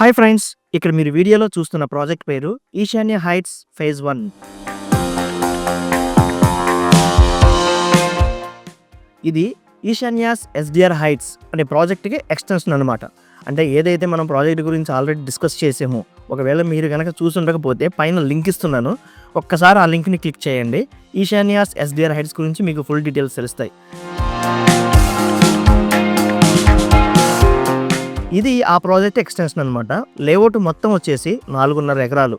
Hi friends ఇక్కడ మీరు వీడియోలో చూస్తున్న ప్రాజెక్ట్ పేరు ఈశాన్య హైట్స్ ఫేజ్ వన్. ఇది ఈశాన్యాస్ ఎస్డిఆర్ హైట్స్ అనే ప్రాజెక్ట్కి ఎక్స్టెన్షన్ అనమాట అంటే ఏదైతే మనం ప్రాజెక్ట్ గురించి ఆల్రెడీ డిస్కస్ చేసామో ఒకవేళ మీరు కనుక చూసుండకపోతే పైన లింక్ ఇస్తున్నాను. ఒక్కసారి ఆ లింక్ని క్లిక్ చేయండి. ఈశాన్యాస్ ఎస్డిఆర్ హైట్స్ గురించి మీకు ఫుల్ డీటెయిల్స్ తెలుస్తాయి. ఇది ఆ ప్రాజెక్ట్ ఎక్స్టెన్షన్ అనమాట లేఅవుట్ మొత్తం వచ్చేసి నాలుగున్నర ఎకరాలు.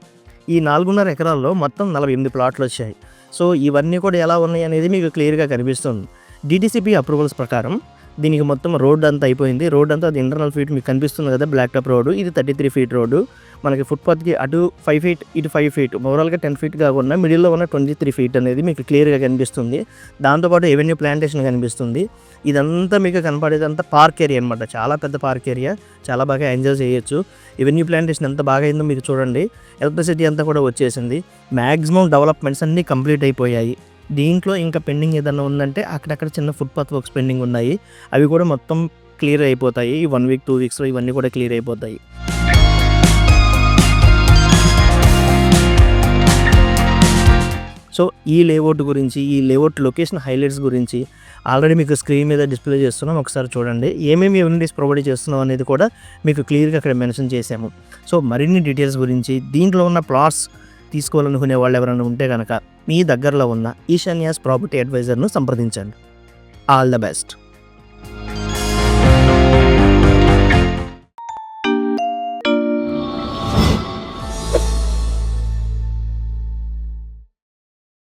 ఈ నాలుగున్నర ఎకరాల్లో మొత్తం నలభై ఎనిమిది ప్లాట్లు వచ్చాయి. సో ఇవన్నీ కూడా ఎలా ఉన్నాయి అనేది మీకు క్లియర్గా కనిపిస్తుంది. డిటిసిపి అప్రూవల్స్ ప్రకారం దీనికి మొత్తం రోడ్ అంతా అయిపోయింది. రోడ్ అంతా అది ఇంటర్నల్ ఫీట్ మీకు కనిపిస్తుంది కదా బ్లాక్ టాప్ రోడ్డు ఇది థర్టీ త్రీ ఫీట్ రోడ్డు మనకి ఫుట్పాత్కి అటు ఫైవ్ ఫీట్ ఇటు ఫైవ్ ఫీట్ ఓవరాల్గా టెన్ ఫీట్ కాకుండా మిడిల్లో ఉన్న ట్వంటీ త్రీ ఫీట్ అనేది మీకు క్లియర్గా కనిపిస్తుంది. దాంతోపాటు ఎవెన్యూ ప్లాంటేషన్ కనిపిస్తుంది. ఇదంతా మీకు కనపడేదంతా పార్క్ ఏరియా అనమాట చాలా పెద్ద పార్క్ ఏరియా చాలా బాగా ఎంజాయ్ చేయొచ్చు. ఎవెన్యూ ప్లాంటేషన్ ఎంత బాగా అయిందో మీరు చూడండి. ఎలక్ట్రిసిటీ అంతా కూడా వచ్చేసింది. మ్యాక్సిమం డెవలప్మెంట్స్ అన్నీ కంప్లీట్ అయిపోయాయి. దీంట్లో ఇంకా పెండింగ్ ఏదైనా ఉందంటే అక్కడక్కడ చిన్న ఫుట్పాత్ వర్క్స్ పెండింగ్ ఉన్నాయి. అవి కూడా మొత్తం క్లియర్ అయిపోతాయి. ఈ వన్ వీక్ టూ వీక్స్లో ఇవన్నీ కూడా క్లియర్ అయిపోతాయి. సో ఈ లేఅవుట్ గురించి ఈ లేఅవుట్ లొకేషన్ హైలైట్స్ గురించి ఆల్రెడీ మీకు స్క్రీన్ మీద డిస్ప్లే చేస్తున్నాం. ఒకసారి చూడండి. ఏమేమి యూనిటీస్ ప్రొవైడ్ చేస్తున్నాం అనేది కూడా మీకు క్లియర్గా అక్కడ మెన్షన్ చేసాము సో మరిన్ని డీటెయిల్స్ గురించి దీంట్లో ఉన్న ప్లాట్స్ తీసుకోవాలనుకునే వాళ్ళు ఎవరైనా ఉంటే కనుక మీ దగ్గరలో ఉన్న ఈశాన్యాస్ ప్రాపర్టీ అడ్వైజర్ను సంప్రదించండి. All the best.